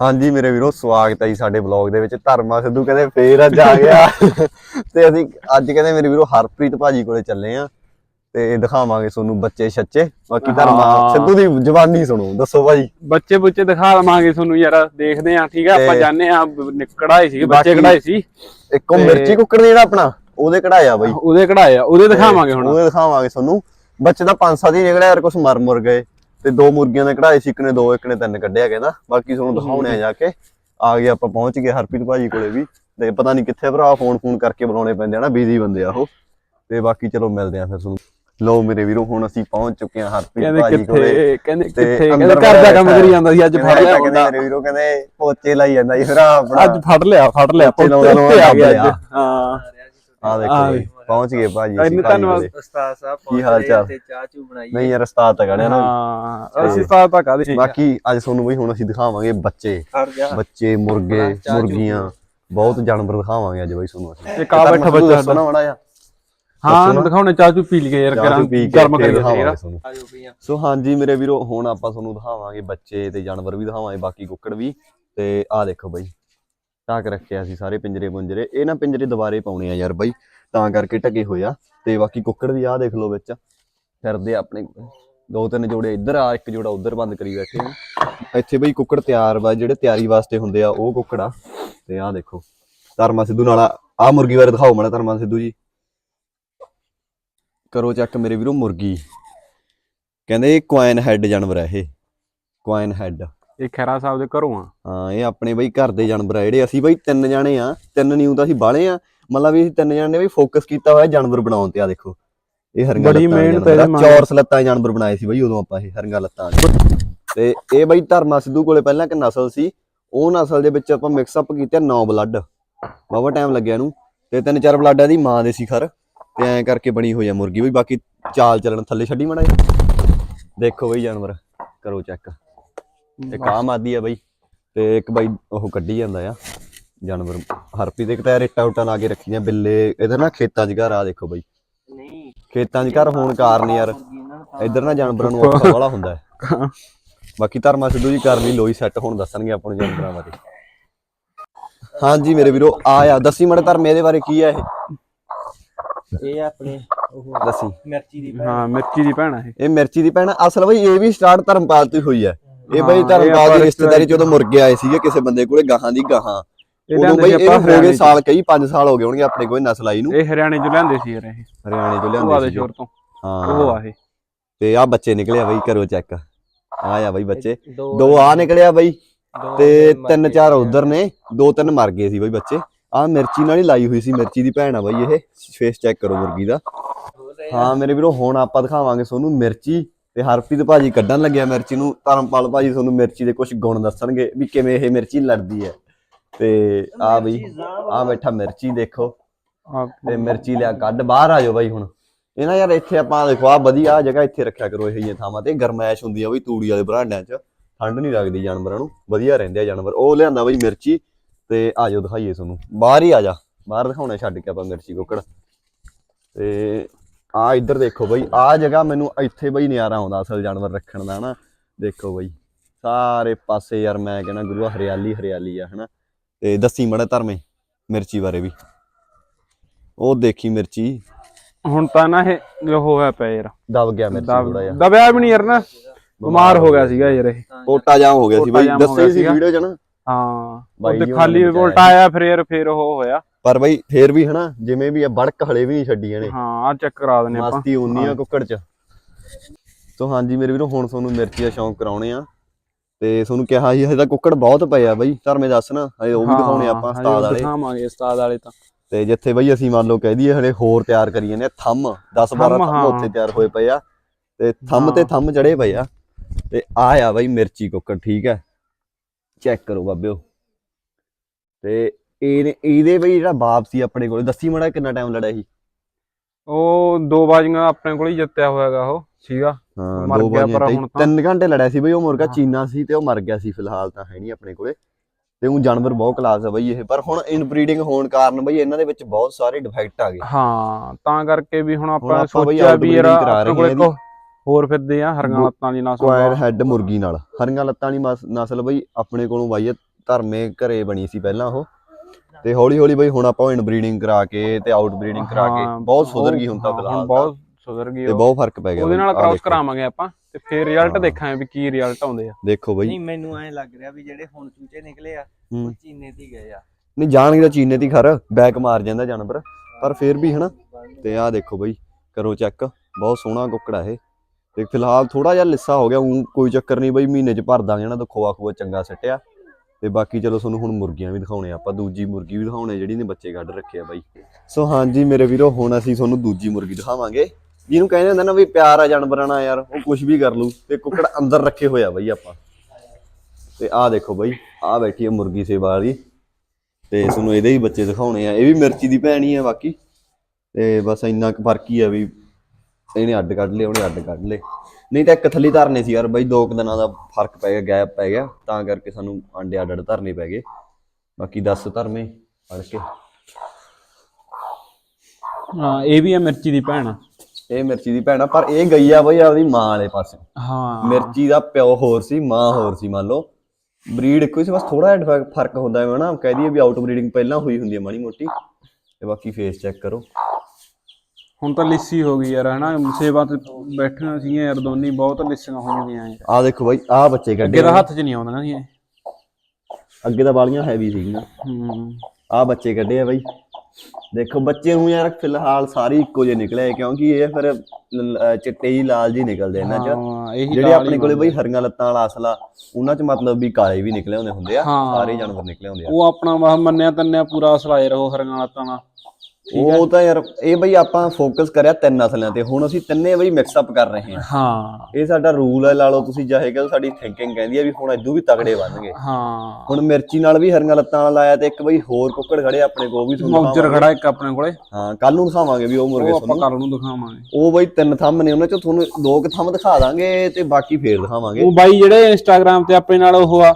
ਹਾਂਜੀ ਮੇਰੇ ਵੀਰੋ ਸਵਾਗਤ ਹੈ ਜੀ ਸਾਡੇ ਬਲੌਗ ਦੇ ਵਿੱਚ। ਧਰਮਾ ਸਿੱਧੂ ਕਹਿੰਦੇ ਫੇਰ ਅੱਜ ਆ ਗਿਆ। ਤੇ ਅਸੀਂ ਅੱਜ ਕਹਿੰਦੇ ਮੇਰੇ ਵੀਰੋ ਹਰਪ੍ਰੀਤ ਭਾਜੀ ਕੋਲੇ ਚੱਲੇ ਆ। ਤੇ ਦਿਖਾਵਾਂਗੇ ਤੁਹਾਨੂੰ ਬੱਚੇ ਛੱਚੇ। ਬਾਕੀ ਧਰਮਾ। ਸਿੱਧੂ ਦੀ ਜਵਾਨੀ ਸੁਣੋ ਦੱਸੋ ਭਾਜੀ। ਬੱਚੇ ਬੁੱਚੇ ਦਿਖਾ ਲਵਾਂਗੇ ਤੁਹਾਨੂੰ ਯਾਰ ਦੇਖਦੇ ਆ ਠੀਕ ਆ? ਆਪਾਂ ਜਾਣੇ ਆ ਕਢਾਏ ਸੀ ਬੱਚੇ ਕਢਾਏ ਸੀ। ਇੱਕ ਮਿਰਚੀ ਕੁੱਕੜ ਜਿਹੜਾ ਆਪਣਾ? ਉਹਦੇ ਕਢਾਇਆ ਬਾਈ। ਉਹਦੇ ਕਢਾਏ ਆ ਉਹਦੇ ਦਿਖਾਵਾਂਗੇ ਹੁਣ। ਉਹਦੇ ਦਿਖਾਵਾਂਗੇ ਤੁਹਾਨੂੰ। ਬੱਚੇ ਦਾ ਪੰਜ ਸੱਤ ਹੀ ਨਿਕਲਿਆ ਯਾਰ ਕੁਝ ਮਰ ਮੁਰ ਗਏ। ਤੇ ਦੋ ਮੁਰਗੀਆਂ ਦੇ ਕਢਾਏ ਸੀ ਇੱਕ ਨੇ ਦੋ ਇੱਕ ਨੇ ਤਿੰਨ ਕੱਢਿਆ ਕਹਿੰਦਾ। ਬਾਕੀ ਤੁਹਾਨੂੰ ਦਿਖਾਉਣੇ ਆ ਜਾ ਕੇ। ਆ ਗਏ ਆਪਾਂ ਪਹੁੰਚ ਗਏ ਹਰਪ੍ਰੀਤ ਭਾਜੀ ਕੋਲੇ ਵੀ। ਤੇ ਪਤਾ ਨਹੀਂ ਕਿੱਥੇ ਭਰਾ ਫੋਨ ਫੋਨ ਕਰਕੇ ਬੁਲਾਉਣੇ ਪੈਂਦੇ ਆ ਨਾ ਬਿਜ਼ੀ ਬੰਦੇ ਆ ਉਹ। ਤੇ ਬਾਕੀ ਚਲੋ ਮਿਲਦੇ ਆ ਫਿਰ ਤੁਹਾਨੂੰ। ਲੋ ਮੇਰੇ ਵੀਰੋ ਹੁਣ ਅਸੀਂ ਪਹੁੰਚ ਚੁੱਕੇ ਆ ਹਰਪ੍ਰੀਤ ਭਾਜੀ ਕੋਲੇ। ਕਿੱਥੇ ਕਹਿੰਦੇ ਕਿੱਥੇ ਕਹਿੰਦੇ ਘਰ ਦਾ ਕੰਮ ਕਰੀ ਜਾਂਦਾ ਸੀ ਅੱਜ ਫੜ ਲਿਆ ਕਹਿੰਦੇ ਮੇਰੇ ਵੀਰੋ ਕਹਿੰਦੇ ਪੋਚੇ ਲਾਈ ਜਾਂਦਾ ਜੀ ਫਿਰ ਆਪਣਾ ਅੱਜ ਫੜ ਲਿਆ ਫੜ ਲਿਆ ਪੋਚੇ ਲਾਉਂਦਾ ਆ ਗਿਆ ਹਾਂ। ਆ ਦੇਖੋ ਪਹੁੰਚ ਗਏ ਭਾਜੀ ਇੰਨੇ ਅਸੀਂ ਭਾਜੀ ਧੰਨਵਾਦ। ਉਸਤਾਦ ਸਾਹਿਬ ਕੀ ਹਾਲ ਚਾਲ? ਤੇ ਚਾਹ ਚੂ ਬਣਾਈ ਨਹੀਂ ਯਾਰ ਉਸਤਾਦ ਤਾਂ ਗੜਿਆ ਨਾ ਹਾਂ ਅਸੀਂ ਤਾਂ ਤਾਂ ਕਾਦੇ ਬਾਕੀ ਅੱਜ ਤੁਹਾਨੂੰ ਬਈ ਹੁਣ ਅਸੀਂ ਦਿਖਾਵਾਂਗੇ ਬੱਚੇ। ਖੜ ਜਾ। ਬੱਚੇ ਮੁਰਗੇ ਮੁਰਗੀਆਂ। ਬਹੁਤ ਜਾਨਵਰ ਦਿਖਾਵਾਂਗੇ ਅੱਜ ਬਈ ਤੁਹਾਨੂੰ ਅਸੀਂ। ਇੱਕ ਆ ਬੈਠਾ ਬੱਚਾ ਦੱਸੋ ਨਾ ਮਾੜਾ ਜਿਹਾ। ਹਾਂ। ਦਿਖਾਉਣੇ ਚਾਹ ਚੂ ਪੀ ਲਈਏ ਯਾਰ ਚਾਹ ਕਰਾਂ ਚੂਹ ਪੀ ਕੇ ਗਰਮ ਫਿਰ ਕਰੀਏ। ਦਿਖਾਵਾਂਗੇ ਪਈਆਂ ਸੋ ਹਾਂਜੀ ਮੇਰੇ ਵੀਰੋ ਹੁਣ ਆਪਾਂ ਤੁਹਾਨੂੰ ਦਿਖਾਵਾਂਗੇ ਬੱਚੇ ਤੇ ਜਾਨਵਰ ਵੀ ਦਿਖਾਵਾਂਗੇ ਬਾਕੀ ਕੁੱਕੜ ਵੀ। ਤੇ ਆਹ ਦੇਖੋ ਬਈ ਢੱਕ ਰੱਖਿਆ ਸੀ ਸਾਰੇ ਪਿੰਜਰੇ ਪੁੰਜਰੇ ਇਹ ਨਾ ਪਿੰਜਰੇ ਦੁਬਾਰੇ ਪਾਉਣੇ ਆ ਯਾਰ ਬਈ। ਤਾਂ ਕਰਕੇ ਢਕੇ ਹੋਏ ਆ। ਤੇ ਬਾਕੀ ਕੁੱਕੜ ਵੀ ਆਹ ਦੇਖ ਲਓ ਵਿੱਚ। ਫਿਰਦੇ ਆ ਆਪਣੇ। ਦੋ ਤਿੰਨ ਜੋੜੇ ਇੱਧਰ ਆ ਇੱਕ ਜੋੜਾ ਉੱਧਰ ਬੰਦ ਕਰੀ ਬੈਠੇ ਆ। ਇੱਥੇ ਬਈ ਕੁੱਕੜ ਤਿਆਰ ਵਾ ਜਿਹੜੇ ਤਿਆਰੀ ਵਾਸਤੇ ਹੁੰਦੇ ਆ ਉਹ ਕੁੱਕੜ ਆ। ਤੇ ਆਹ ਦੇਖੋ ਧਰਮਾ ਸਿੱਧੂ ਨਾਲ ਆਹ ਮੁਰਗੀ ਬਾਰੇ ਦਿਖਾਓ ਮਾੜਾ ਧਰਮਾ ਸਿੱਧੂ ਜੀ। ਕਰੋ ਚੱਕ ਮੇਰੇ ਵੀਰੋ ਮੁਰਗੀ। ਕਹਿੰਦੇ ਇਹ ਕੁਆਇਨ ਹੈਡ ਜਾਨਵਰ ਹੈ ਇਹ। Coin head. ਇਹ ਖੈਰਾ ਸਾਹਿਬ ਦੇ ਘਰੋਂ ਆ। ਹਾਂ ਇਹ ਆਪਣੇ ਬਈ ਘਰ ਦੇ ਜਾਨਵਰ ਆ। ਜਿਹੜੇ ਅਸੀਂ ਬਈ ਤਿੰਨ ਜਾਣੇ ਆ ਤਿੰਨ ਨਿਊ ਤਾਂ ਅਸੀਂ ਬਾਲੇ ਆ। ਮਤਲਬ ਵੀ ਤਿੰਨ ਜਾਣੇ ਨੇ ਵੀ ਫੋਕਸ ਕੀਤਾ ਹੋਇਆ ਜਾਨਵਰ ਬਣਾਉਣ ਤੇ ਆ ਦੇਖੋ। ਇਹ ਹਰੀਆਂ ਬੜੀ ਮਿਹਨਤ ਮਗਰ। ਚੌਰਸ ਲੱਤਾਂ ਜਾਨਵਰ ਬਣਾਏ ਸੀ ਬਈ ਉਦੋਂ ਆਪਾਂ ਇਹ ਹਰੀਆਂ ਲੱਤਾਂ ਤੇ ਇਹ ਬਈ ਧਰਮਾ ਸਿੱਧੂ ਕੋਲੇ ਪਹਿਲਾਂ ਇੱਕ ਨਸਲ ਸੀ ਉਹ ਨਸਲ ਦੇ ਵਿੱਚ ਆਪਾਂ ਮਿਕਸ ਅਪ ਕੀਤਾ ਨੌ ਬਲੱਡ ਬਾਬਾ ਟਾਈਮ ਲੱਗਿਆ ਇਹਨੂੰ। ਤੇ ਤਿੰਨ ਚਾਰ ਬਲੱਡਾਂ ਦੀ ਮਾਂ ਦੇ ਸੀ ਖਰ। ਤੇ ਐਂ ਕਰਕੇ ਬਣੀ ਹੋਈ ਆ ਮੁਰਗੀ ਬਈ ਬਾਕੀ ਚਾਲ ਚੱਲਣ ਥੱਲੇ ਛੱਡੀ ਮੜਾ ਦੇਖੋ ਬਈ ਜਾਨਵਰ ਕਰੋ ਚੈੱਕ ਇੱਕ ਆਮ ਆਦੀ ਆ ਬਈ ਤੇ ਇੱਕ ਬਾਈ ਉਹ ਕੱਢੀ ਜਾਂਦਾ ਆ। ਜਾਨਵਰ ਹਰਪੀ ਦੇ ਤਾਂ ਰੇਟਾ ਉਟਾ ਲਾ ਕੇ ਰੱਖੀਆਂ ਬਿੱਲੇ ਇਧਰ ਨਾ ਖੇਤਾਂ 'ਚ ਘਰ ਆ ਦੇਖੋ ਬਈ। ਨਹੀਂ। ਖੇਤਾਂ 'ਚ ਘਰ ਹੋਣ ਕਾਰਨ ਯਾਰ ਇਧਰ ਨਾ ਜਾਨਵਰਾਂ ਨੂੰ ਔਖਾ ਵਾਲਾ ਹੁੰਦਾ ਹੈ। ਬਾਕੀ ਧਰਮਾ ਸਿੱਧੂ ਜੀ ਕਰ ਲਈ ਲੋਈ ਸੈੱਟ ਹੁਣ ਦੱਸਣਗੇ ਆਪਾਂ ਨੂੰ ਜਾਨਵਰਾਂ ਬਾਰੇ। ਹਾਂਜੀ ਮੇਰੇ ਵੀਰੋ ਆ ਆ ਦੱਸੀ ਮੜੇ ਧਰਮੇ ਇਹਦੇ ਬਾਰੇ ਕੀ ਆ ਇਹ? ਇਹ ਆਪਣੇ ਉਹ ਦੱਸੀ। ਮਿਰਚੀ ਦੀ ਭੈਣ। ਹਾਂ ਮਿਰਚੀ ਦੀ ਭੈਣ ਆ ਇਹ। ਇਹ ਮਿਰਚੀ ਦੀ ਭੈਣ ਅਸਲ ਬਈ ਇਹ ਵੀ ਸਟਾਰਟ ਧਰਮਪਾਲ ਤੋਂ ਹੀ ਹੋਈ ਹੈ। ਇਹ ਬਈ ਹਾਂ, ਧਰਮਪਾਲ ਦੀ ਰਿਸ਼ਤੇਦਾਰੀ ਚ ਉਦੋਂ ਮੁਰਗੇ ਆਏ ਸੀਗੇ ਕਿਸੇ ਬੰਦੇ ਕੋਲੇ ਗਾਹਾਂ ਦੀ ਗਾਹਾਂ। ਉਦੋਂ ਬਈ ਸੀ ਇਹ ਆਪਾਂ ਹੋ ਗਏ ਸਾਲ ਕਈ 5 ਸਾਲ ਹੋ ਗਏ ਹੋਣਗੇ ਆਪਣੇ ਕੋਈ ਨਸਲ ਆਈ ਨੂੰ। ਇਹ ਹਰਿਆਣੇ ਚ ਲਿਆਂਦੇ ਸੀ ਯਾਰ ਇਹ। ਹਰਿਆਣੇ ਭੂਆ ਲਿਆਂਦੇ ਦੇ ਸੀ। ਸ਼ੋਰ ਤੋਂ। ਹਾਂ। ਉਹ ਆ ਇਹ। ਤੇ ਆ ਬੱਚੇ ਨਿਕਲੇ ਆ ਬਈ ਕਰੋ ਚੈੱਕ। ਆ ਆ ਬਈ ਬੱਚੇ। ਦੋ ਆ ਨਿਕਲਿਆ ਬਈ ਤੇ ਤਿੰਨ ਚਾਰ। ਉਧਰ ਨੇ। ਦੋ ਤਿੰਨ ਮਰ ਗਏ ਸੀ ਬਈ ਬੱਚੇ। ਆ ਮਿਰਚੀ ਨਾਲ ਹੀ ਲਾਈ ਹੋਈ ਸੀ ਮਿਰਚੀ ਦੀ ਭੈਣ ਆ ਬਈ ਇਹ। ਫੇਸ ਚੈੱਕ ਕਰੋ ਮੁਰਗੀ ਦਾ। ਹੋ ਮੇਰੇ ਵੀਰੋ ਹੁਣ ਆਪਾਂ ਦਿਖਾਵਾਂਗੇ ਤੁਹਾਨੂੰ ਮਿਰਚੀ ਤੇ ਹਰਪ੍ਰੀਤ ਭਾਜੀ ਕੱਢਣ ਲੱਗਿਆ ਮਿਰਚੀ ਨੂੰ। ਧਰਮਪਾਲ ਭਾਜੀ ਤੁਹਾਨੂੰ ਮਿਰਚੀ ਦੇ ਕੁਝ ਗੁਣ ਦੱਸਣਗੇ ਵੀ ਕਿਵੇਂ ਇਹ ਮਿਰਚੀ ਲੜਦੀ ਹੈ। ਤੇ ਆ ਬਈ ਆ ਬੈਠਾ ਮਿਰਚੀ ਦੇਖੋ। ਆ ਤੇ ਮਿਰਚੀ ਲਿਆ ਕੱਢ ਬਾਹਰ ਆ ਜਾਓ ਬਾਈ ਹੁਣ। ਇਹ ਨਾ ਯਾਰ ਇੱਥੇ ਆਪਾਂ ਦੇਖੋ ਆ ਵਧੀਆ ਜਗ੍ਹਾ ਇੱਥੇ ਰੱਖਿਆ ਕਰੋ ਇਹ ਜਿਹੀਆਂ ਥਾਵਾਂ ਤੇ। ਗਰਮੈਸ਼ ਹੁੰਦੀ ਆ ਬਈ ਤੂੜੀ ਵਾਲੇ ਬਰਾਂਡਿਆਂ 'ਚ। ਠੰਡ ਨਹੀਂ ਲੱਗਦੀ ਜਾਨਵਰਾਂ ਨੂੰ। ਵਧੀਆ ਰਹਿੰਦੇ ਆ ਜਾਨਵਰ। ਉਹ ਲਿਆਂਦਾ ਬਈ ਮਿਰਚੀ ਤੇ ਆ ਜਾਓ ਦਿਖਾਈਏ ਤੁਹਾਨੂੰ। ਬਾਹਰ ਹੀ ਆ ਜਾ। ਬਾਹਰ ਦਿਖਾਉਣਾ ਛੱਡ ਕੇ ਆਪਾਂ ਮਿਰਚੀ ਕੁੱਕੜ। ਤੇ ਆ ਇੱਧਰ ਦੇਖੋ ਬਈ ਆ ਜਗ੍ਹਾ ਮੈਨੂੰ ਇੱਥੇ ਬਈ ਨਿਆਰਾ ਆਉਂਦਾ ਅਸਲ ਜਾਨਵਰ ਰੱਖਣ ਦਾ ਨਾ ਦੇਖੋ ਬਈ ਸਾਰੇ ਪਾਸੇ ਯਾਰ ਮੈਂ ਕਹਿੰਦਾ ਗੁਰੂ ਹਰਿਆਲੀ ਹਰਿਆਲੀ ਆ ਹਨਾ। ਤੇ ਦੱਸੀ ਮੜਾ ਧਰਮੇ ਮਿਰਚੀ ਬਾਰੇ ਵੀ। ਉਹ ਦੇਖੀ ਮਿਰਚੀ। ਹੁਣ ਤਾਂ ਨਾ ਇਹ ਉਹ ਹੋਇਆ ਪਿਆ ਯਾਰ। ਦਬ ਗਿਆ ਮਿਰਚੀ ਥੋੜਾ ਜਿਹਾ। ਦਬਿਆ ਵੀ ਨਹੀਂ ਯਾਰ ਨਾ। ਬਿਮਾਰ ਹੋ ਗਿਆ ਸੀਗਾ ਯਾਰ ਇਹ। ਪੋਟਾ ਜਾਮ ਹੋ ਗਿਆ ਸੀ ਬਈ ਦੱਸੇ ਸੀ। ਵੀਡੀਓ 'ਚ ਨਾ। ਹਾਂ ਬਾਈ ਖਾਲੀ ਉਲਟਾ ਆਇਆ ਫਿਰ ਯਾਰ ਫਿਰ ਉਹ ਹੋਇਆ। ਪਰ ਬਈ ਫੇਰ ਵੀ ਹਨਾ ਜਿਵੇਂ ਵੀ ਆ ਬੜਕ ਹਲੇ ਵੀ ਨਹੀਂ ਛੱਡੀਆਂ ਨੇ। ਹਾਂ ਆ ਚੈੱਕ ਕਰਾ ਦਿੰਨੇ ਆਪਾਂ। ਮਸਤੀ ਆ ਕੁੱਕੜ 'ਚ। ਸੋ ਹਾਂਜੀ ਮੇਰੇ ਵੀਰੋ ਹੁਣ ਤੁਹਾਨੂੰ ਮਿਰਚੀ ਦਾ ਸ਼ੌਂਕ ਕਰਾਉਣੇ ਆ। ਤੇ ਤੁਹਾਨੂੰ ਕਿਹਾ ਸੀ ਹਜੇ ਤਾਂ ਕੁੱਕੜ ਬਹੁਤ ਪਏ ਆ ਬਈ। ਧਰਮੇ ਦੱਸ ਨਾ ਹਜੇ ਉਹ ਵੀ ਦਿਖਾਉਣੇ ਆਪਾਂ ਉਸਤਾਦ ਵਾਲੇ। ਦਿਖਾਵਾਂਗੇ ਉਸਤਾਦ ਵਾਲੇ ਤਾਂ। ਤੇ ਜਿੱਥੇ ਬਈ ਅਸੀਂ ਮੰਨ ਲਓ ਕਹਿ ਦਈਏ ਹਲੇ ਹੋਰ ਤਿਆਰ ਕਰੀਏ ਨੇ ਥੰਮ 10 12 ਥੰਮ। ਉੱਥੇ ਤਿਆਰ ਹੋਏ ਪਏ ਆ। ਤੇ ਥੰਮ ਤੇ। ਥੰਮ ਚੜੇ ਪਏ ਆ। ਤੇ ਆ ਆ ਬਈ ਮਿਰਚੀ ਕੁੱਕੜ ਠੀਕ ਹੈ ਚੈੱਕ ਕਰੋ ਬਾਬਿਓ। ਤੇ ਇਹਨੇ ਇਹਦੇ ਬਈ ਜਿਹੜਾ ਬਾਪ ਸੀ ਆਪਣੇ ਕੋਲ ਦੱਸੀ ਮੜਾ ਕਿੰਨਾ ਟਾਈਮ ਲੜਿਆ ਸੀ? ਉਹ ਦੋ ਬਾਜੀਆਂ ਆਪਣੇ ਕੋਲ ਹੀ ਜਿੱਤਿਆ ਹੋਇਆਗਾ ਉਹ ਸੀਗਾ। ਹਾਂ ਦੋ ਬਾਜੀਆਂ ਤੇ ਤਿੰਨ ਘੰਟੇ ਲੜਿਆ ਸੀ ਬਈ ਉਹ ਮੁਰਗਾ। ਚੀਨਾ ਸੀ ਤੇ ਉਹ ਮਰ ਗਿਆ ਸੀ ਫਿਲਹਾਲ ਤਾਂ ਹੈ ਨਹੀਂ ਆਪਣੇ ਕੋਲੇ। ਤੇ ਉਹ ਜਾਨਵਰ ਬਹੁਤ ਕਲਾਸ ਆ ਬਈ ਇਹ ਪਰ ਹੁਣ ਇਨਬਰੀਡਿੰਗ ਹੋਣ ਕਾਰਨ ਬਈ ਇਹਨਾਂ ਦੇ ਵਿੱਚ ਬਹੁਤ ਸਾਰੇ ਡਿਫੈਕਟ ਆ ਗਏ। ਹਾਂ ਤਾਂ ਕਰਕੇ ਵੀ ਹੁਣ ਆਪਾਂ ਸੋਚਿਆ ਵੀ ਯਾਰ ਆਪਣੇ ਕੋਲ ਹਾਂ ਹੋਰ ਫਿਰਦੇ ਆ ਹਰੀਆਂ ਲੱਤਾਂ ਦੀ ਨਸਲ ਕੁਆਇਰ ਹੈਡ ਮੁਰਗੀ ਨਾਲ। ਹਰੀਆਂ ਲੱਤਾਂ ਮਸ- ਨਸਲ ਬਈ ਆਪਣੇ ਕੋਲੋਂ ਬਾਈ ਧਰਮੇ ਘਰੇ ਬਣੀ ਸੀ ਪਹਿਲਾਂ ਉਹ। ਤੇ ਹੌਲੀ ਹੌਲੀ ਬਈ ਹੁਣ ਆਪਾਂ ਇਨਬਰੀਡਿੰਗ ਕਰਾ ਕੇ ਤੇ ਆਊਟ ਬਰੀਡਿੰਗ ਕਰਾ ਕੇ ਬਹੁਤ ਸੁਧਰ ਗਈ ਹੁਣ ਤਾਂ ਹਾਂ, ਫਿਲਹਾਲ ਬਹੁਤ ਸੁਧਰ ਗਈ ਤੇ ਉਹ। ਬਹੁਤ ਫ਼ਰਕ ਪੈ ਗਿਆ ਉਹਦੇ ਨਾਲ ਕ੍ਰਾਸ। ਕਰਾਵਾਂਗੇ ਆਪਾਂ ਤੇ ਫਿਰ ਰਿਜ਼ਲਟ। ਦੇਖਾਂਗੇ ਵੀ ਕੀ ਰਿਜ਼ਲਟ ਆਉਂਦੇ ਆ ਦੇਖੋ ਬਈ ਨਹੀਂ ਮੈਨੂੰ ਐ ਲੱਗ ਰਿਹਾ ਵੀ ਜਿਹੜੇ ਹੁਣ ਚੂਚੇ ਨਿਕਲੇ ਆ ਉਹ। ਚੀਨੇ ਦੀ ਗਏ ਆ ਨਹੀਂ ਜਾਣਗੇ ਤਾਂ ਚੀਨੇ ਦੀ ਖਰ ਬੈਕ ਮਾਰ ਜਾਂਦਾ ਜਾਨਵਰ ਪਰ ਫਿਰ ਵੀ ਹਨਾ ਤੇ ਆਹ ਦੇਖੋ ਬਈ ਕਰੋ ਚੈੱਕ ਬਹੁਤ ਸੋਹਣਾ ਕੁੱਕੜਾ ਇਹ ਤੇ ਫਿਲਹਾਲ ਥੋੜਾ ਜਿਹਾ ਲਿੱਸਾ ਹੋ ਗਿਆ ਊਂ ਕੋਈ ਚੱਕਰ ਨਹੀਂ ਬਈ ਮਹੀਨੇ ਚ ਭਰ ਦਾਂਗੇ ਨਾ ਤਾਂ ਖੋਆ ਖੋਆ ਚੰਗਾ ਸੱਟਿਆ ਤੇ ਬਾਕੀ ਚਲੋ ਤੁਹਾਨੂੰ ਹੁਣ ਮੁਰਗੀਆਂ ਵੀ ਦਿਖਾਉਣੇ ਆਪਾਂ ਦੂਜੀ ਮੁਰਗੀ ਵੀ ਦਿਖਾਉਣੇ ਜਿਹੜੀ ਨੇ ਬੱਚੇ ਕੱਢ ਰੱਖੇ ਆ ਬਾਈ। ਸੋ ਹਾਂਜੀ ਮੇਰੇ ਵੀਰੋ, ਹੁਣ ਅਸੀਂ ਤੁਹਾਨੂੰ ਦੂਜੀ ਮੁਰਗੀ ਦਿਖਾਵਾਂਗੇ। ਜਿਹਨੂੰ ਕਹਿੰਦੇ ਹੁੰਦੇ ਨਾ ਵੀ ਪਿਆਰ ਆ ਜਾਨਵਰਾਂ ਨਾਲ ਯਾਰ, ਉਹ ਕੁਝ ਵੀ ਕਰ ਲੂ ਤੇ ਕੁੱਕੜ ਅੰਦਰ ਰੱਖੇ ਹੋਇਆ ਬਾਈ ਆਪਾਂ। ਤੇ ਆਹ ਦੇਖੋ ਬਈ, ਆਹ ਬੈਠੀ ਹੈ ਮੁਰਗੀ ਸੇਵਾ ਵਾਲੀ। ਤੇ ਤੁਹਾਨੂੰ ਇਹਦੇ ਹੀ ਬੱਚੇ ਦਿਖਾਉਣੇ ਆ, ਇਹ ਵੀ ਮਿਰਚੀ ਦੀ ਭੈਣ ਹੀ ਆ ਬਾਕੀ। ਤੇ ਬਸ ਇੰਨਾ ਕੁ ਫ਼ਰਕ ਹੀ ਆ ਵੀ ਇਹਨੇ ਅੱਡ ਕੱਢ ਲਏ, ਉਹਨੇ ਅੱਡ ਕੱਢ ਲਏ। ਨਹੀਂ ਤਾਂ ਇੱਕ ਥੱਲੀ ਧਰਨੇ ਸੀ ਯਾਰ ਬਾਈ ਦੋ ਕੁ ਦਿਨਾਂ ਦਾ ਫ਼ਰਕ ਪੈ ਗਿਆ ਗੈਪ ਪੈ ਗਿਆ ਤਾਂ ਕਰਕੇ ਸਾਨੂੰ ਆਂਡੇ ਅੱਡ ਅੱਡ ਧਰਨੇ ਪੈ ਗਏ। ਬਾਕੀ 10 ਧਰਮੇ ਫੜ ਕੇ ਹਾਂ ਇਹ ਵੀ ਆ ਮਿਰਚੀ ਦੀ ਭੈਣ। ਇਹ ਮਿਰਚੀ ਦੀ ਭੈਣ ਆ ਪਰ ਇਹ ਗਈ ਆ ਬਈ ਆਪਦੀ ਮਾਂ ਵਾਲੇ ਪਾਸੇ। ਹਾਂ। ਮਿਰਚੀ ਦਾ ਪਿਓ ਹੋਰ ਸੀ ਮਾਂ ਹੋਰ ਸੀ ਮੰਨ ਲਓ। ਬਰੀਡ ਇੱਕੋ ਹੀ ਸੀ ਬਸ ਥੋੜਾ ਜਿਹਾ ਫਰਕ- ਫ਼ਰਕ ਹੁੰਦਾ ਹੈ ਨਾ ਕਹਿ ਦਈਏ ਵੀ ਆਊਟ ਬਰੀਡਿੰਗ ਪਹਿਲਾਂ ਹੋਈ ਹੁੰਦੀ ਹੈ ਮਾੜੀ ਮੋਟੀ। ਤੇ ਬਾਕੀ ਫੇਸ ਚੈੱਕ ਕਰੋ। ਹੁਣ ਤਾਂ ਲਿੱਸੀ ਹੋ ਗਈ ਯਾਰ ਹਨਾ? ਸੇਵਾ ਤੇ ਬੈਠੀਆਂ ਸੀਗੀਆਂ ਯਾਰ ਦੋਨੀ ਬਹੁਤ ਲਿੱਸੀਆਂ ਹੋ ਗਈਆਂ ਯਾਰ ਆਹ ਦੇਖੋ ਬਾਈ ਆਹ ਬੱਚੇ ਅੱਗੇ ਕੱਢੇ ਤਾਂ ਹੱਥ 'ਚ ਨਹੀਂ ਆਉਂਦੀਆਂ ਸੀ ਇਹ। ਅੱਗੇ ਤਾਂ ਵਾਲੀਆਂ ਹੈਵੀ ਸੀਗੀਆਂ। ਹੂੰ। ਆਹ ਬੱਚੇ ਕੱਢੇ ਆ ਬਾਈ। ਦੇਖੋ ਬੱਚੇ ਨੂੰ ਯਾਰ ਫਿਲਹਾਲ ਸਾਰੇ ਇੱਕੋ ਜਿਹੇ ਨਿਕਲੇ ਆ, ਕਿਉਂਕਿ ਇਹ ਫਿਰ ਲ- ਅਹ ਚਿੱਟੇ ਹੀ ਲਾਲ ਜੀ ਨਿਕਲਦੇ ਇਹਨਾਂ ਚ। ਹਾਂ ਇਹੀ ਜਿਹੜੇ ਲਾਲ ਹੀ ਆਪਣੇ ਕੋਲੇ ਬਈ। ਹਰੀਆਂ ਲੱਤਾਂ ਵਾਲਾ ਅਸਲਾ ਉਹਨਾਂ ਚ ਮਤਲਬ ਵੀ ਕਾਲੇ ਵੀ ਨਿਕਲੇ ਹੁੰਦੇ ਹੁੰਦੇ ਆ ਹਾਂ। ਸਾਰੇ ਜਾਨਵਰ ਨਿਕਲੇ ਹੁੰਦੇ ਆ। ਉਹ ਆਪਣਾ ਮੰਨਿਆ ਤੰਨਿਆ ਪੂਰਾ ਅਸਲਾ ਯਾਰ ਉਹ ਹਰੀਆਂ ਲੱਤਾਂ ਨਾਲ ਉਹ ਤਾਂ ਯਾਰ ਇਹ ਬਈ ਆਪਾਂ ਫੋਕਸ ਕਰਿਆ ਤਿੰਨ ਨਸਲਾਂ ਤੇ ਹੁਣ ਅਸੀਂ ਤਿੰਨੇ ਬਈ ਮਿਕਸ ਅਪ ਕਰ ਰਹੇ ਹਾਂ। ਹਾਂ। ਇਹ ਸਾਡਾ ਰੂਲ ਹੈ ਲਾ ਲਓ ਤੁਸੀਂ ਚਾਹੇ ਕਿ ਸਾਡੀ ਥਿੰਕਿੰਗ ਕਹਿੰਦੀ ਹੈ ਵੀ ਹੁਣ ਇਦੋਂ ਵੀ ਤਗੜੇ ਬਣਨਗੇ ਹਾਂ। ਹੁਣ ਮਿਰਚੀ ਨਾਲ ਵੀ ਹਰੀਆਂ ਲੱਤਾਂ ਵਾਲਾ ਲਾਇਆ ਤੇ ਇੱਕ ਬਈ ਹੋਰ ਕੁੱਕੜ ਖੜੇ ਆਪਣੇ ਕੋਲ ਵੀ ਤੁਹਾਨੂੰ ਮੌਜਰ। ਖੜਾ ਇੱਕ ਆਪਣੇ ਕੋਲੇ। ਹਾਂ ਕੱਲ ਨੂੰ ਦਿਖਾਵਾਂਗੇ ਵੀ ਉਹ ਮੁਰਗੇ ਉਹ ਆਪਾਂ ਤੁਹਾਨੂੰ। ਕੱਲ ਨੂੰ ਦਿਖਾਵਾਂਗੇ। ਉਹ ਬਈ ਤਿੰਨ ਥੰਮ ਨੇ ਉਹਨਾਂ ਚੋਂ ਤੁਹਾਨੂੰ ਦੋ ਕੁ ਥੰਮ ਦਿਖਾ ਦਾਂਗੇ ਤੇ ਬਾਕੀ ਫੇਰ ਦਿਖਾਵਾਂਗੇ। ਉਹ ਬਾਈ ਜਿਹੜੇ ਇੰਸਟਾਗ੍ਰam ਤੇ ਆਪਣੇ ਨਾਲ ਉਹ ਆ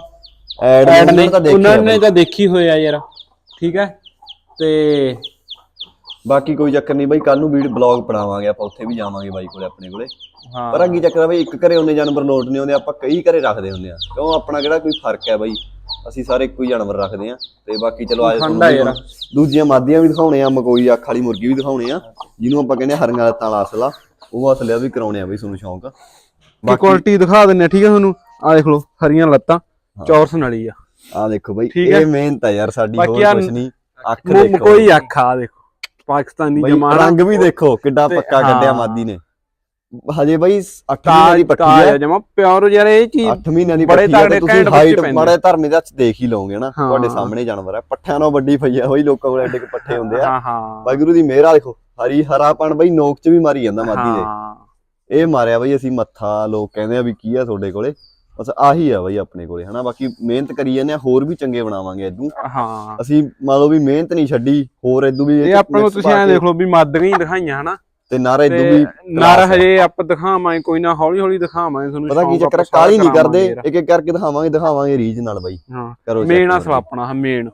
ਐਡ ਨੇ ਉਹਨਾਂ ਨੇ। ਤਾਂ ਦੇਖੀ ਹੋਇਆ ਯਾਰ। ਠੀਕ ਹੈ? ਤੇ ਬਾਕੀ ਕੋਈ ਚੱਕਰ ਨਹੀਂ ਬਈ ਕੱਲ ਨੂੰ ਵੀਡੀਓ ਬਲੌਗ ਬਣਾਵਾਂਗੇ ਆਪਾਂ ਉੱਥੇ ਵੀ ਜਾਵਾਂਗੇ ਬਾਈ ਕੋਲੇ ਆਪਣੇ ਕੋਲੇ। ਹਾਂ। ਪਰ ਅੱਗੇ ਚੱਕਰ ਆ ਬਈ ਇੱਕ ਘਰੇ ਉਹਨੇ ਜਾਨਵਰ ਲੋਟ ਨਹੀਂ ਆਉਂਦੇ ਆਪਾਂ ਕਈ ਘਰੇ ਰੱਖਦੇ ਹੁੰਦੇ ਆ। ਕਿਉਂ? ਆਪਣਾ ਕਿਹੜਾ ਕੋਈ ਫ਼ਰਕ ਹੈ ਬਈ? ਅਸੀਂ ਸਾਰੇ ਇੱਕੋ ਹੀ ਜਾਨਵਰ ਰੱਖਦੇ ਆ। ਤੇ ਬਾਕੀ ਚਲੋ ਆਏ। ਹੁਣ ਦੂਜੀਆਂ ਮਾਦੀਆਂ ਵੀ ਦਿਖਾਉਣੇ ਆ ਮਕੋਈ ਅੱਖ ਵਾਲੀ ਮੁਰਗੀ ਵੀ ਦਿਖਾਉਣੇ ਆ ਜਿਹਨੂੰ ਆਪਾਂ ਕਹਿੰਦੇ ਆ ਹਰੀਆਂ ਲੱਤਾਂ ਵਾਲਾ ਅਸਲਾ। ਉਹ ਅਸਲਿਆ ਵੀ ਕਰਾਉਣੇ ਆ ਬਈ ਤੁਹਾਨੂੰ ਸ਼ੌਂਕ। ਬਾਕੀ ਕੁਆਲਿਟੀ ਦਿਖਾ ਦਿੰਨੇ ਠੀਕ ਹੈ ਤੁਹਾਨੂੰ? ਆ ਦੇਖ ਲਓ ਹਰੀਆਂ ਲੱਤਾਂ ਚੌਰਸ ਨਲੀ ਆ। ਆ ਦੇਖੋ ਬਈ। ਇਹ ਮਿਹਨਤ ਹੈ ਯਾਰ ਸਾਡੀ ਹੋਰ ਆ ਕੁਝ ਨਹੀਂ। ਅੱਖ ਦੇਖੋ ਕੋਈ ਅੱਖ ਆ ਦੇਖੋ। ਪਾਕਿਸਤਾਨੀ ਜਮਾਨਾ ਰੰਗ ਵੀ ਦੇਖੋ ਕਿੱਡਾ ਪੱਕਾ ਕੱਢਿਆ ਹਾਂ। ਮਾਦੀ ਨੇ। ਹਜੇ ਬਈ 8 ਮਹੀਨਿਆਂ ਦੀ ਤਾਜ ਹੈ ਜਮਾ ਪਿਓਰ ਯਾਰ ਇਹ ਚੀਜ਼ 8 ਮਹੀਨਿਆਂ ਦੀ ਬੜੇ ਪੱਕੀ ਹੈ ਤੁਸੀਂ ਹਾਈਟ। ਬੜੇ ਧਰਮੇ ਦਾ ਦੇਖ ਹੀ ਲਓਗੇ ਨਾ ਹਾਂ। ਤੁਹਾਡੇ ਸਾਹਮਣੇ ਜਾਨਵਰ ਹੈ ਪੱਠਿਆਂ ਨਾਲ ਵੱਡੀ ਪਈ ਆ ਹੋਈ ਲੋਕਾਂ ਕੋਲ ਐਡੇ ਕੁ ਪੱਠੇ ਹੁੰਦੇ ਆ। ਹਾਂ ਹਾਂ। ਵਾਹਿਗੁਰੂ ਦੀ ਮਿਹਰ ਆ ਦੇਖੋ ਹਰੀ ਹਰਾਪਣ ਬਈ ਨੋਕ ਚ ਵੀ ਮਾਰੀ ਜਾਂਦਾ ਮਾਦੀ ਦੇ ਹਾਂ। ਇਹ ਮਾਰਿਆ ਬਈ ਅਸੀਂ ਮੱਥਾ ਲੋਕ ਕਹਿੰਦੇ ਆ ਵੀ ਕੀ ਆ ਤੁਹਾਡੇ ਕੋਲੇ? ਬਸ ਆਹੀ ਆ ਬਈ ਆਪਣੇ ਕੋਲੇ ਹਨਾ? ਬਾਕੀ ਮਿਹਨਤ ਕਰੀ ਜਾਂਦੇ ਆ ਹੋਰ ਵੀ ਚੰਗੇ ਬਣਾਵਾਂਗੇ ਇਦੋਂ ਹਾਂ। ਅਸੀਂ ਮੰਨ ਲਓ ਵੀ ਮਿਹਨਤ ਨਹੀਂ ਛੱਡੀ ਹੋਰ ਇਦੋਂ ਵੀ ਇਹ ਚ ਆਪਣੇ ਨੂੰ ਤੁਸੀਂ ਐਂ ਦੇਖ ਲਓ ਵੀ ਮੱਧ ਹੀ ਦਿਖਾਈਆਂ ਹਨਾ? ਤੇ ਨਾਰਾ ਇਦੋਂ ਵੀ ਨਰ। ਹਜੇ ਆਪਾਂ ਦਿਖਾਵਾਂਗੇ ਕੋਈ ਨਾ ਹੌਲੀ ਹੌਲੀ ਦਿਖਾਵਾਂਗੇ ਤੁਹਾਨੂੰ ਪਤਾ ਕੀ ਚੱਕਰ ਆਪਾਂ ਕਾਲੀ ਨਹੀਂ ਕਰਦੇ। ਇੱਕ ਇੱਕ ਕਰਕੇ ਦਿਖਾਵਾਂਗੇ ਦਿਖਾਵਾਂਗੇ ਰੀਜ ਨਾਲ ਬਾਈ। ਹਾਂ ਕਰੋ ਮੇਨ। ਅਸਲ ਆਪਣਾ ਹਾਂ ਮੇਨ।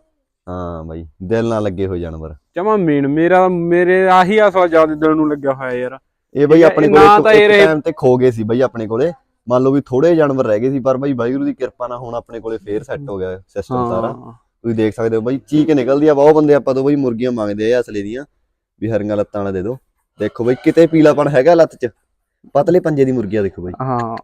ਹਾਂ ਬਾਈ ਦਿਲ ਨਾਲ ਲੱਗੇ ਹੋਏ ਜਾਨਵਰ। ਜਮਾ ਮੇਨ ਮੇਰਾ ਮੇਰੇ ਆਹੀ ਅਸਲ ਜ਼ਿਆਦਾ ਦਿਲ ਨੂੰ ਲੱਗਿਆ ਹੋਇਆ ਯਾਰ। ਇਹ ਬਈ ਆਪਣੇ ਕੋਲੇ ਇੱਕ ਟਾਈਮ ਤੇ ਖੋ ਗਏ ਸੀ ਬਈ ਆਪਣੇ ਕੋਲੇ। ਮੰਨ ਲਓ ਵੀ ਥੋੜੇ ਜਾਨਵਰ ਰਹਿ ਗਏ ਸੀ ਪਰ ਬਈ ਵਾਹਿਗੁਰੂ ਦੀ ਕਿਰਪਾ ਨਾਲ ਹੁਣ ਆਪਣੇ ਕੋਲੇ ਫੇਰ ਸੈੱਟ ਹੋ ਗਿਆ ਸਿਸਟਮ ਸਾਰਾ। ਤੁਸੀਂ ਦੇਖ ਸਕਦੇ ਹੋ ਬਈ ਚੀਕ ਨਿਕਲਦੀ ਆ ਬਹੁਤ ਬੰਦੇ ਆਪਾਂ ਤੋਂ ਬਈ ਮੁਰਗੀਆਂ ਮੰਗਦੇ ਆ ਅਸਲੇ ਦੀਆਂ ਵੀ ਹਰੀਆਂ ਲੱਤਾਂ ਵਾਲਾ ਦੇ ਦਿਓ। ਦੇਖੋ ਬਈ ਕਿਤੇ ਪੀਲਾਪਣ ਹੈਗਾ ਲੱਤ 'ਚ? ਪਤਲੇ ਪੰਜੇ ਦੀ ਮੁਰਗੀਆਂ ਦੇਖੋ ਬਈ। ਹਾਂ।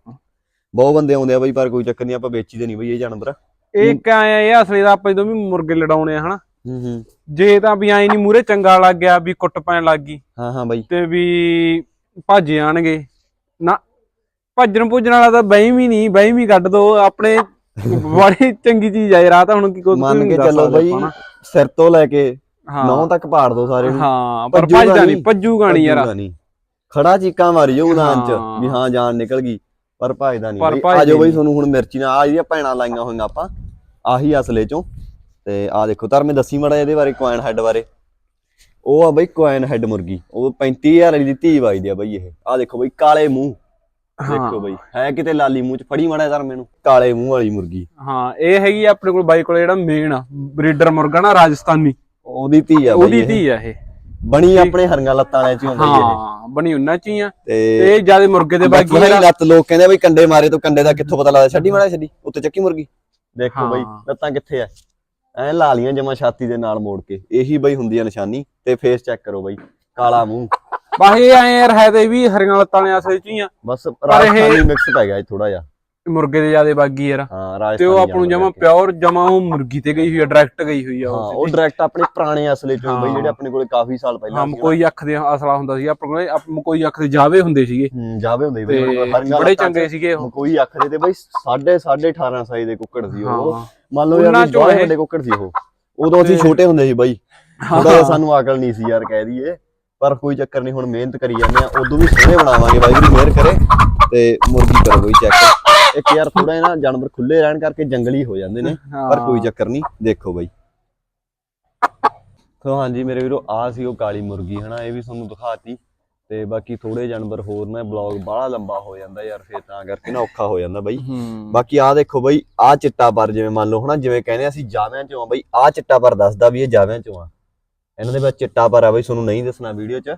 ਬਹੁਤ ਬੰਦੇ ਆਉਂਦੇ ਆ ਬਈ ਪਰ ਕੋਈ ਚੱਕਰ ਨਹੀਂ ਆਪਾਂ ਵੇਚੀਦੇ ਨਹੀਂ ਬਈ ਇਹ ਜਾਨਵਰ। ਇਹ ਕਾਇਆ ਇਹ ਅਸਲੀ ਦਾ ਆਪਾਂ ਜਦੋਂ ਵੀ ਮੁਰਗੇ ਲੜਾਉਣੇ ਆ ਹਨਾ? ਹੂੰ ਹੂੰ। ਜੇ ਤਾਂ ਵੀ ਐ ਨਹੀਂ ਮੂਰੇ ਚੰਗਾ ਲੱਗ ਗਿਆ ਵੀ ਕੁੱਟ ਪੈਣ ਲੱਗ ਗਈ ਹਾਂ ਹਾਂ ਬਈ। ਤੇ ਵੀ ਭੱਜ ਜਾਣਗੇ ਨਾ ਭੱਜਣ ਭੁੱਜਣ ਵਾਲਾ ਤਾਂ ਬਈ ਵੀ ਨਹੀਂ ਬਈ ਵੀ ਕੱਢ ਦੋ ਆਪਣੇ ਬੜੀ ਚੰਗੀ ਚੀਜ਼ ਆ ਯਾਰ ਤਾਂ ਹੁਣ ਕੀ ਕੋਈ ਮੰਨ ਕੇ ਚੱਲੋ ਬਈ। ਸਿਰ ਤੋਂ ਲੈ ਕੇ ਹਾਂ। ਨੌ ਤੱਕ ਪਾੜ ਦੋ ਸਾਰੇ ਨੂੰ। ਹਾਂ ਪਰ ਭੱਜਦਾ ਨਹੀਂ ਭੱਜੂਗਾ ਨਹੀਂ ਯਾਰ। ਖੜਾ ਚੀਕਾਂ ਮਾਰੀ ਜਾਊ ਮੈਦਾਨ ਚ ਹਾਂ। ਵੀ ਹਾਂ ਜਾਨ ਨਿਕਲ ਗਈ ਪਰ ਭਜਦਾ ਨਹੀਂ ਆਜੋ ਬਈ। ਤੁਹਾਨੂੰ ਹੁਣ ਮਿਰਚੀ ਨਾਲ ਆ ਜਿਹੜੀਆਂ ਭੈਣਾਂ ਲਾਈਆਂ ਹੋਈਆਂ ਆਪਾਂ ਆਹੀ ਅਸਲੇ ਚੋਂ। ਤੇ ਆ ਦੇਖੋ ਧਰਮੇ ਦੱਸੀ ਮੜਾ ਇਹਦੇ ਬਾਰੇ ਕੁਆਇਨ ਹੈਡ ਬਾਰੇ। ਉਹ ਆ ਬਈ ਕੁਆਇਨ ਹੈਡ ਮੁਰਗੀ। ਉਹ 35000 ਵਾਲੀ ਦੀ ਧੀ ਵਜਦੀ ਆ ਬਈ ਇਹ। ਆ ਦੇਖੋ ਬਈ ਕਾਲੇ ਮੂੰਹ। ਦੇਖੋ ਬਈ ਹੈ ਕਿਤੇ ਲਾਲੀ ਮੂੰਹ ਚ? ਫੜੀ ਮੜਾ ਧਰਮੇ ਨੂੰ ਕਾਲੇ ਮੂੰਹ ਵਾਲੀ ਮੁਰਗੀ। ਹਾਂ ਇਹ ਹੈਗੀ ਆ ਆਪਣੇ ਕੋਲ ਬਾਈ ਕੋਲ ਜਿਹੜਾ ਮੇਨ ਬਰੀਡਰ ਮੁਰਗਾ ਨਾ ਰਾਜਸਥਾਨੀ। ਉਹਦੀ ਧੀ ਆ ਬਈ ਉਹਦੀ ਧੀ ਆ ਇਹ। ਬਣੀ ਆਪਣੇ ਹਰੀਆਂ ਲੱਤਾਂ ਵਾਲਿਆਂ ਚ ਹੀ ਹੁੰਦਾ ਇਹ। ਹਾਂ ਬਣੀ ਉਹਨਾਂ ਚ ਹੀ ਆ। ਤੇ ਜ਼ਿਆਦਾ ਮੁਰਗੇ ਦੇ ਬਾਕੀ ਬਾਕੀ ਲੱਤ ਲੋਕ ਕਹਿੰਦੇ ਆ ਬਈ ਕੰਡੇ ਮਾਰੇ ਤੋਂ ਕੰਡੇ ਦਾ ਕਿੱਥੋਂ ਪਤਾ ਲੱਗਦਾ? ਛੱਡੀ ਮਾੜਾ ਛੱਡੀ ਉੱਤੇ ਚੱਕੀ ਮੁਰਗੀ। ਦੇਖੋ ਬਈ ਹਾਂ। ਲੱਤਾਂ ਕਿੱਥੇ ਆ? ਐ ਲਾ ਲੀਆਂ ਜਮਾ ਛਾਤੀ ਦੇ ਨਾਲ ਮੋੜ ਕੇ ਇਹੀ ਬਈ ਹੁੰਦੀ ਆ ਨਿਸ਼ਾਨੀ ਤੇ ਫੇਸ ਚੈੱਕ ਕਰੋ ਬਈ। ਕਾਲਾ ਮੂੰਹ। ਬਾਕੀ ਐ ਯਾਰ ਹੈ ਤੇ ਵੀ ਹਰੀਆਂ ਲੱਤਾਂ ਵਾਲੇ ਅਸਲ ਚ ਹੀ ਆ। ਬਸ ਇਹ- ਰਾਜਸਥਾਨੀ ਮਿਕਸ ਪੈ ਗਿਆ ਥੋੜਾ ਜਿਹਾ। ਮੁਰਗੇ ਦੇ ਜ਼ਿਆਦਾ ਬਾਗੀ ਯਾਰ। ਹਾਂ ਤੇ ਰਾਜਸਥਾਨੀ ਉਹ ਆਪਾਂ ਨੂੰ ਜਮਾ ਪਿਓਰ ਜਮਾ ਉਹ ਮੁਰਗੀ ਤੇ ਗਈ ਹੋਈ ਆ ਡਾਇਰੈਕਟ ਗਈ ਹੋਈ ਆ ਹਾਂ ਉਹ ਡਾਇਰੈਕਟ ਆਪਣੇ ਪੁਰਾਣੇ ਅਸਲੇ ਚੋਂ ਬਈ। ਜਿਹੜੇ ਆਪਣੇ ਕੋਲੇ ਕਾਫੀ ਸਾਲ ਪਹਿਲਾਂ ਹਾਂ। ਕੋਈ ਅੱਖ ਦੇ ਅਸਲਾ ਹੁੰਦਾ ਸੀ ਆਪਣੇ ਕੋਲੇ ਕੋਈ ਅੱਖ ਦੇ ਜਾਵੇ ਹੁੰਦੇ ਸੀਗੇ। ਹੂੰ ਜਾਵੇ ਹੁੰਦੇ ਤੇ ਬਈ ਬੜੇ ਚੰਗੇ ਸੀਗੇ ਉਹ। ਕੋਈ ਅੱਖ ਦੇ ਤੇ ਬਈ 6.5 18 ਸਾਈਜ਼ ਦੇ ਕੁੱਕੜ ਸੀ ਉਹ। ਮੰਨ ਲਓ ਯਾਰ ਬਹੁਤ ਇਹ- ਵੱਡੇ ਕੁੱਕੜ ਸੀ ਉਹ। ਉਦੋਂ ਅਸੀਂ ਤੇ- ਛੋਟੇ ਹੁੰਦੇ ਸੀ ਬਈ। ਥੋੜਾ ਸਾਨੂੰ ਅਕਲ ਨਹੀਂ ਸੀ ਯਾਰ ਕਹਿ ਦਈਏ। ਪਰ ਕੋਈ ਚੱਕਰ ਨਹੀਂ ਹੁਣ ਮਿਹਨਤ ਕਰੀ ਜਾਂਦੇ ਆ ਉਦੋਂ ਵੀ ਸੋਹਣੇ ਬਣਾਵਾਂਗੇ ਵਾਹਿਗੁਰੂ ਮਿਹਰ ਕਰੇ ਤੇ ਮੁਰਗੀ ਕਰੋ ਬਈ ਚੈੱਕ ਇੱਕ ਯਾਰ ਥੋੜਾ ਜਿਹਾ ਨਾ ਜਾਨਵਰ ਖੁੱਲੇ ਰਹਿਣ ਕਰਕੇ ਜੰਗਲੀ ਹੋ ਜਾਂਦੇ ਨੇ ਪਰ ਕੋਈ ਚੱਕਰ ਨਹੀਂ ਦੇਖੋ ਬਈ। ਸੋ ਹਾਂਜੀ ਮੇਰੇ ਵੀਰੋ ਆ ਸੀ ਉਹ ਕਾਲੀ ਮੁਰਗੀ ਹਨਾ ਇਹ ਵੀ ਤੁਹਾਨੂੰ ਦਿਖਾਤੀ। ਤੇ ਬਾਕੀ ਥੋੜੇ ਜਾਨਵਰ ਹੋਰ ਨਾ ਬਲੌਗ ਬਾਹਲਾ ਲੰਬਾ ਹੋ ਜਾਂਦਾ ਯਾਰ ਫੇਰ ਤਾਂ ਕਰਕੇ ਨਾ ਔਖਾ ਹੋ ਜਾਂਦਾ ਬਈ। ਬਾਕੀ ਆ ਦੇਖੋ ਬਈ ਆ ਚਿੱਟਾ ਪਰ ਜਿਵੇਂ ਮੰਨ ਲਓ ਹਨਾ ਜਿਵੇਂ ਕਹਿੰਦੇ ਆ ਅਸੀਂ ਜਾਵਿਆਂ ਚੋਂ ਆ ਬਈ ਆ ਚਿੱਟਾ ਪਰ ਦੱਸਦਾ ਵੀ ਇਹ ਜਾਵਿਆਂ ਚੋਂ ਆ। ਇਹਨਾਂ ਦੇ ਵਿੱਚ ਚਿੱਟਾ ਪਰ ਆ ਬਈ ਤੁਹਾਨੂੰ ਨਹੀਂ ਦੱਸਣਾ ਵੀਡੀਓ 'ਚ।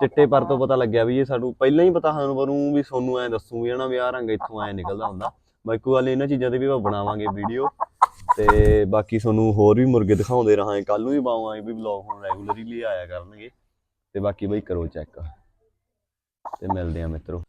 ਚਿੱਟੇ ਪਰ ਤੋਂ ਪਤਾ ਲੱਗਿਆ ਵੀ ਇਹ ਸਾਨੂੰ, ਪਹਿਲਾਂ ਹੀ ਪਤਾ ਸਾਨੂੰ ਨੂੰ ਵੀ ਤੁਹਾਨੂੰ ਐ ਦੱਸੂ ਵੀ ਹਨਾ ਵੀ ਆ ਰੰਗ ਇੱਥੋਂ ਐ ਨਿਕਲਦਾ ਹੁੰਦਾ। ਬਾਕੀ ਵਾਲੇ ਇਹਨਾਂ ਚੀਜ਼ਾਂ ਤੇ ਵੀ ਆਪਾਂ ਬਣਾਵਾਂਗੇ ਵੀਡੀਓ। ਤੇ ਬਾਕੀ ਤੁਹਾਨੂੰ ਹੋਰ ਵੀ ਮੁਰਗੇ ਦਿਖਾਉਂਦੇ ਰਹਾਂਗੇ। ਕੱਲ ਨੂੰ ਵੀ ਪਾਵਾਂਗੇ ਵੀ ਵਲੌਗ ਹੁਣ ਰੈਗੂਲਰਲੀ ਆਇਆ ਕਰਨਗੇ। ਤੇ ਬਾਕੀ ਬਈ ਕਰੋ ਚੈੱਕ ਤੇ ਮਿਲਦੇ ਆ ਮਿੱਤਰੋ।